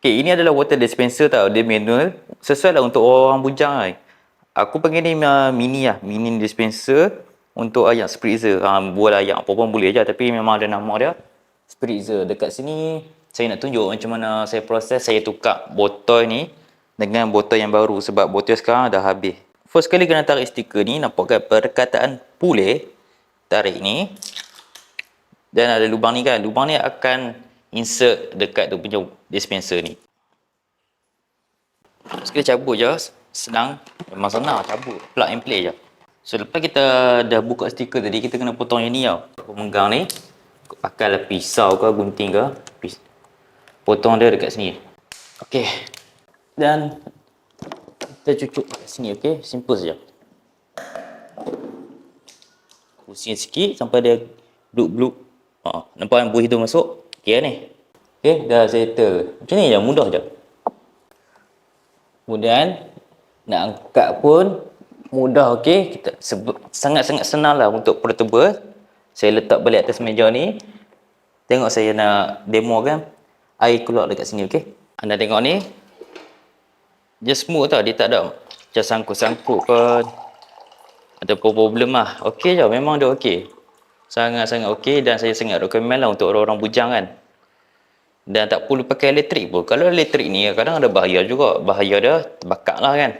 Okay, ini adalah water dispenser tau. Dia manual. Sesuai lah untuk orang bujang lah. Aku panggil ni uh, mini lah. Mini dispenser untuk ayak spritzer. Ha, buat ayak apa pun boleh je. Tapi memang ada nama dia. Spritzer. Dekat sini, saya nak tunjuk macam mana saya proses. Saya tukar botol ni dengan botol yang baru. Sebab botol sekarang dah habis. First kali kena tarik stiker ni. Nampak kan perkataan pulih. Tarik ni. Dan ada lubang ni kan. Lubang ni akan insert dekat tu punya dispenser ni. Sekali cabut je. Senang. Memang senang cabut. Plug and play je. So lepas kita dah buka stiker tadi, kita kena potong yang ni tau. Pemegang ni. Pakai lah pisau ke gunting ke. Potong dia dekat sini. Okey. Dan kita cucuk kat sini okey. Simple saja. Pusing sikit sampai dia bluk-bluk. Ha, nampak yang buih tu masuk? Okey ni. Okey, dah settle. Macam ni je, mudah je. Kemudian nak angkat pun mudah okey. Kita sangat-sangat senang lah untuk portable. Saya letak balik atas meja ni. Tengok saya nak demo kan. Air keluar dekat sini okey. Anda tengok ni. Dia smooth tau, dia tak ada macam sangkut-sangkut ke ada problem lah. Okey je, memang dia okey. Sangat-sangat okey dan saya sangat recommend lah untuk orang-orang bujang kan. Dan tak perlu pakai elektrik pun. Kalau elektrik ni kadang ada bahaya juga. Bahaya dia terbakar lah kan.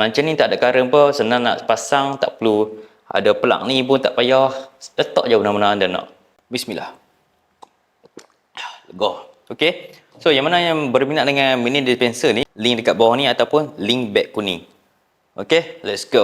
Macam ni tak ada current pun senang nak pasang. Tak perlu ada plug ni pun tak payah. Letak je mana-mana anda nak. Bismillah. Go. Okay. So yang mana yang berminat dengan mini dispenser ni. Link dekat bawah ni ataupun link beg kuning. Okay. Let's go.